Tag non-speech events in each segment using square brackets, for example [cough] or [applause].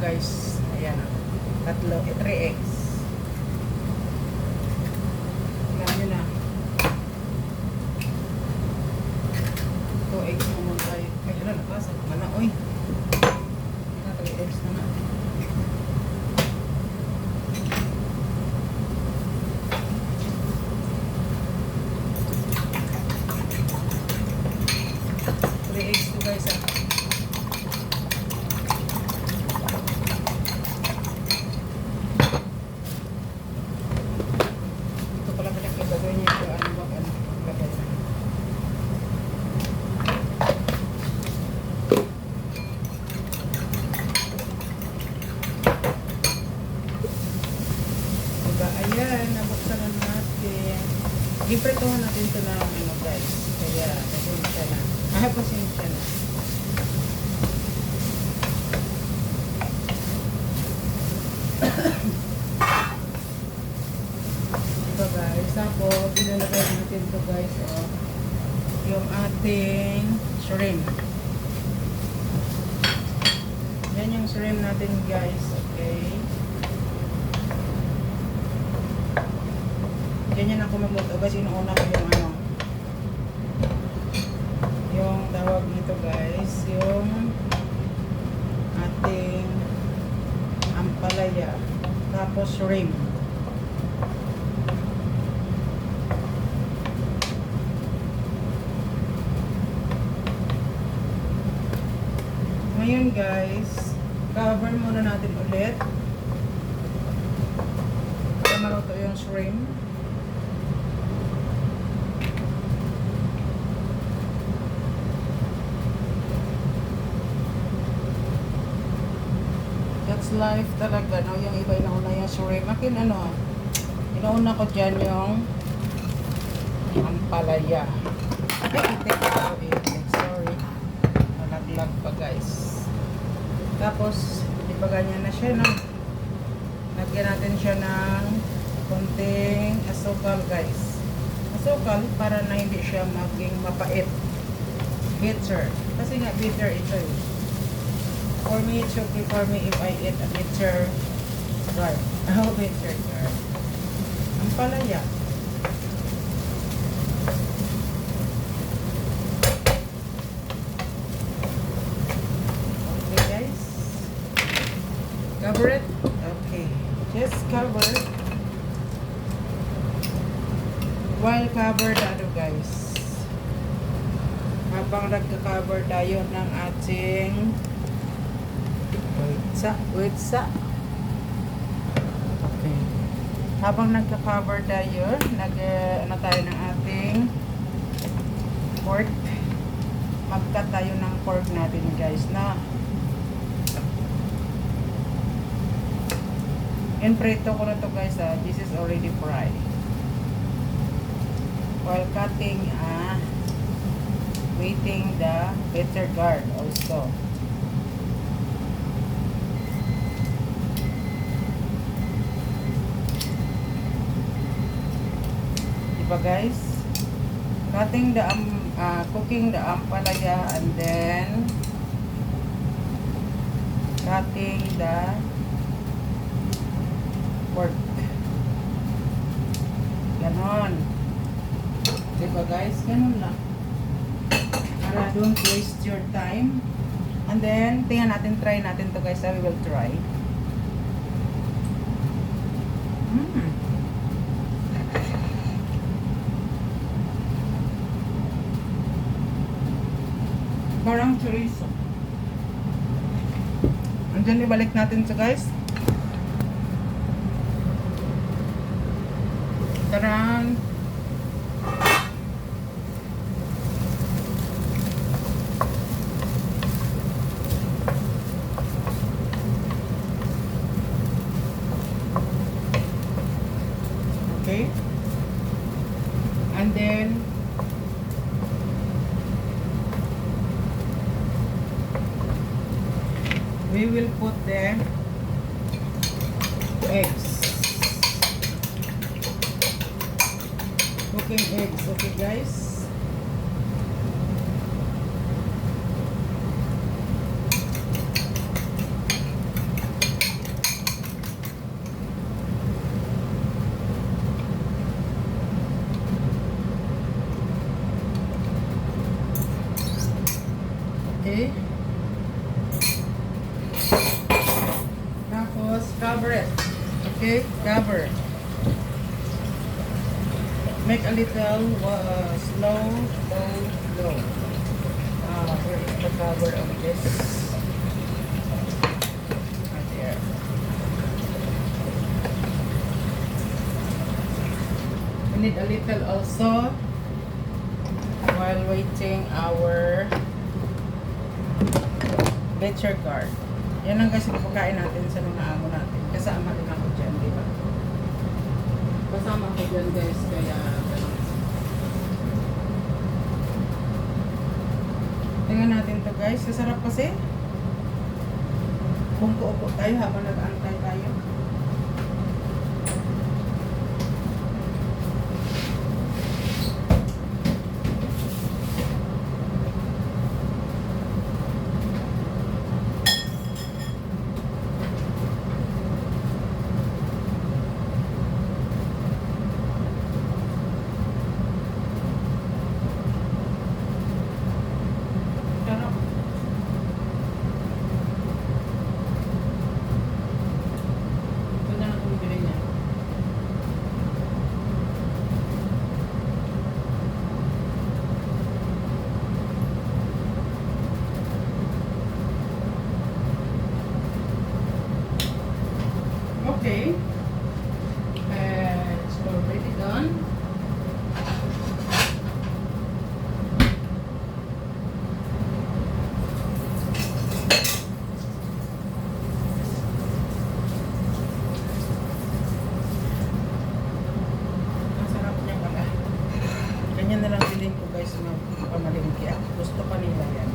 guys. Ayan o. Tatlo, eh, 3 eggs. Tingnan nyo na. 2 eggs naman tayo. Ay, ano, nakasag ka na. Uy. Na, 3 eggs na na. Three eggs to guys ah. Ito pala pinagkagawin niya ito. Ano ba? Ano? Lagay na. Diba? Ayan, nabuksan na natin. Iprituhan natin ito na ano guys. Kaya, pasensya Ah, pasensya na. [coughs] Ito guys. Tapos, ilalagay natin ito guys. Oh, yung ating shrimp. Yan yung shrimp natin guys. Okay. Ganyan ako magluto guys. Inuuna ko yung tawag nito guys. Yung ating ampalaya. Tapos shrimp. Ngayon guys, cover muna natin ulit. Para maluto yung shrimp. That's life talaga, no? Yung iba inauna yung shrimp. Akin ano, inauna ko dyan yung ampalaya. Ay, itik ako, itik. Sorry. Nalaglag pa, guys. Tapos, di ba ganyan na siya, no? Lagyan natin siya ng konting asukal, guys. Asukal para na hindi siya maging mapait. Bitter. Kasi nga, bitter ito eh. For me, it's okay for me if I eat a bitter gourd. [laughs] Oh, bitter gourd. Ang palaya. Okay, guys. Cover it. Okay. Just cover. While covered, ano guys. Habang nagka-cover tayo ng ating Wait sa, wait. Okay. Habang nagka-cover tayo, nag, uh, ano tayo ng ating pork. Mag-cut tayo ng pork natin guys na Yan preto ko na to guys ah. This is already fried. While cutting ah, waiting the bitter guard also. Diba guys? Cutting the um, uh, cooking the ampalaya and then cutting the pork. Ganon. Diba guys? Ganon lang. Para don't waste your time. And then, tingnan natin, try natin to guys. We will try. Mm. Parang chorizo. Andiyan ibalik natin sa guys. Tarang. chicken eggs. Okay, guys. Okay. Tapos, cover it. Okay, cover Make a little uh, slow, low, low. Uh, where is the cover of this? Right there. Need a little also while waiting our Betcher guard. Yan ang kasi pagkain natin sa mga amo natin. Kasama din ako dyan, di ba? Kasama ako dyan guys, kaya ganun. Tingnan natin to guys. Sasarap kasi. Kung upo tayo habang nag-aantay tayo. Sarap. Ganda ng bumibili niya. Okay. Uh, it's already done. Ang sarap niya pala. Ganyan na lang bilhin ko guys na pamalingki ako. Gusto pa nila yan.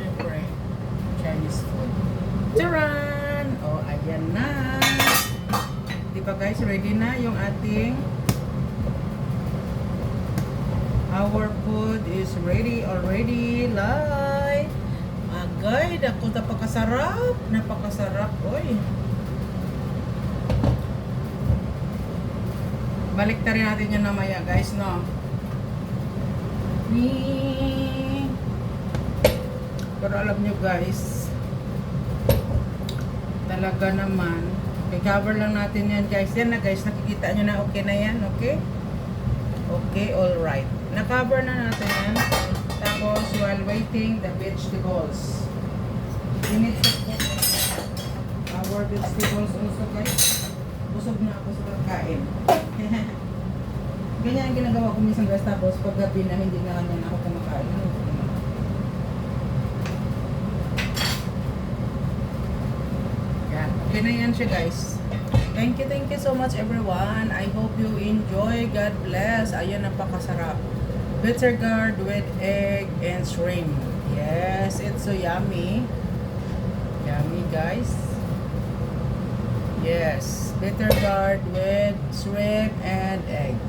Siyempre, Chinese food. Charan! O, oh, ayan na. Di ba guys, ready na yung ating Our food is ready already. Live! Agay, dako napakasarap. Napakasarap. Oy. Balik rin natin yan namaya, guys, no? Pero alam nyo, guys, talaga naman, i-cover lang natin yan, guys. Yan na, guys, nakikita nyo na okay na yan, okay? Okay, alright. Na-cover na natin yan. Tapos, while waiting, the vegetables. Cook our vegetables also, guys. Busog na ako sa pagkain. [laughs] Ganyan ang ginagawa ko minsan guys. Tapos pag gabi na hindi na ganyan ako kumakain. Ano? Yan. Okay na yan siya guys. Thank you, thank you so much everyone. I hope you enjoy. God bless. Ayun, napakasarap. Bitter gourd with egg and shrimp. Yes, it's so yummy. Yummy guys. Yes, bitter gourd with shrimp and egg.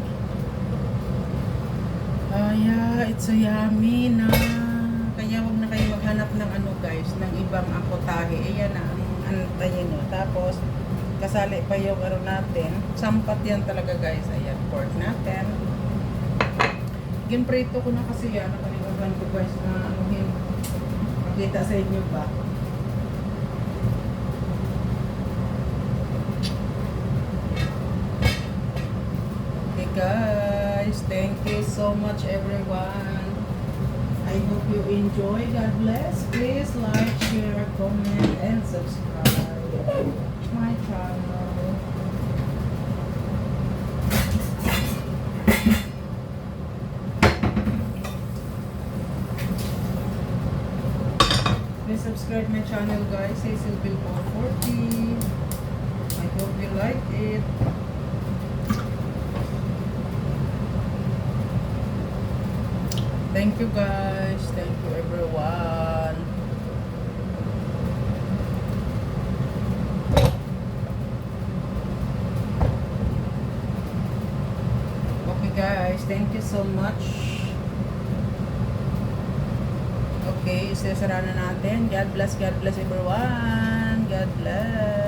Yeah, it's so yummy na. Kaya wag na kayo maghanap ng ano guys, ng ibang apotahe. Ayan na ang antayin nyo. Tapos, kasali pa yung ano natin. Sampat yan talaga guys. Ayan, pork natin. Ginprito ko na kasi yan. Nakalimutan ko guys na anuhin. Makita sa inyo ba? Okay guys, thank you so much everyone. I hope you enjoy. God bless. Please like, share, comment, and subscribe my channel. Please subscribe my channel guys. Hazel Bill 440. I hope you like it. Thank you guys. Thank you everyone. so much. Okay, isasara na natin. God bless, God bless everyone. God bless.